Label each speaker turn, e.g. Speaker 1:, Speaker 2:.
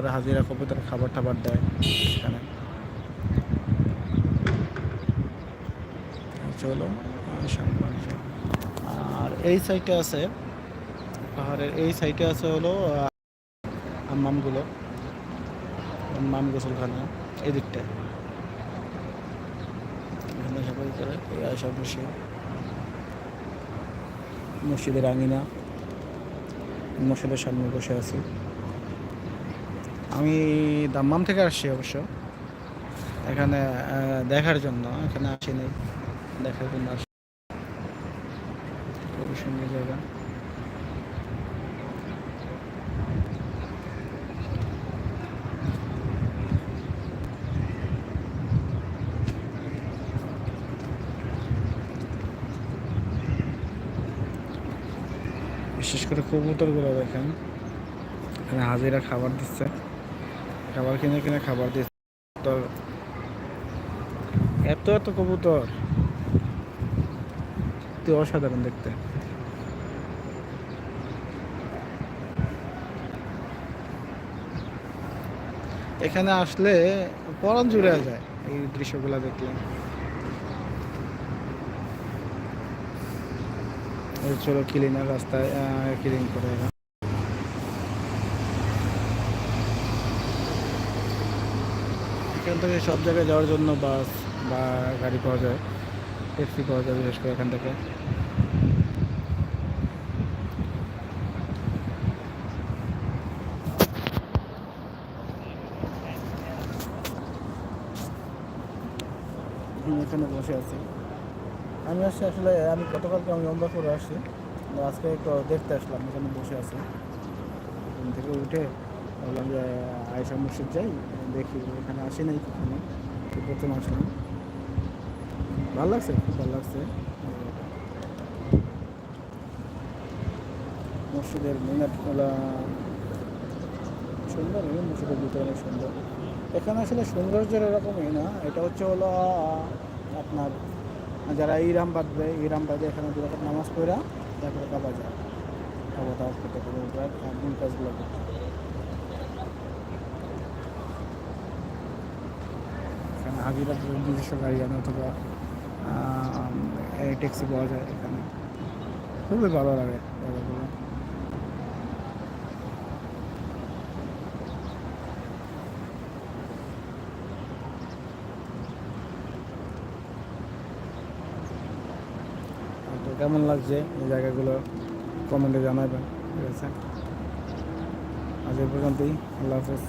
Speaker 1: কবুতর হাজিরা কবুতর খাবার টাবার দেয় এখানে। চলো আর এই সাইডে আছে পাহাড়ের এই সাইডে আছে হলো আহ, হাম্মামগুলো হাম্মাম গোসলখানা এই দিকটায়। এখানে সবাই করে আশা বসে। মসজিদের আঙিনা মসজিদের সামনে বসে আছি। আমি দাম্মাম থেকে আসছি অবশ্য। এখানে দেখার জন্য। এখানে আসিনি দেখার জন্য আসছি খুবই সুন্দর জায়গা। বিশেষ করে কবুতরগুলো দেখেন। এখানে হাজিরা খাবার দিচ্ছে। খাবার কিনে কিনে খাবার দিচ্ছে তো এত এত কবুতর। অতি অসাধারণ দেখতে। এখানে আসলে পরন জুড়ে যায় এই দৃশ্যগুলো দেখলে। চলো ক্লিনার রাস্তায় ক্লিন করে এরা। এখান থেকে সব জায়গায় যাওয়ার জন্য বাস বা গাড়ি পাওয়া যায়, ট্যাক্সি পাওয়া যায় বিশেষ করে এখান থেকে। এখানে বসে আছি। আমি আসছি আসলে, আমি গতকালকে আমি লম্বা করে আসছি। আজকে একটু দেখতে আসলাম, এখানে বসে আছি। থেকে উঠে ভাবলাম যে আয়সা মসজিদ যাই, দেখি এখানে আসি নাই কখনো, প্রথম আসলাম। ভালো লাগছে? খুব ভালো লাগছে। মসজিদের মিনারগুলা সুন্দর মসজিদের ভিতরে অনেক সুন্দর। এখানে আসলে সৌন্দর্যের এরকমই না, এটা হচ্ছে হলো, আপনার যারা ইরাম বাঁধবে ইরাম বাঁধে এখানে দু নামাজ পড়া, তারপরে কাবা যায়। কাবা দাওয়াত করতে পারে কাজগুলো করতে এখানে হাজিরা নিজস্ব গাড়ি আনে অথবা ট্যাক্সি পাওয়া যায় এখানে। খুবই ভালো লাগে জায়গাগুলো তো কেমন লাগছে এই জায়গাগুলো? কমেন্টে জানাবেন, ঠিক আছে? আজ এই পর্যন্তই, আল্লাহ হাফেজ।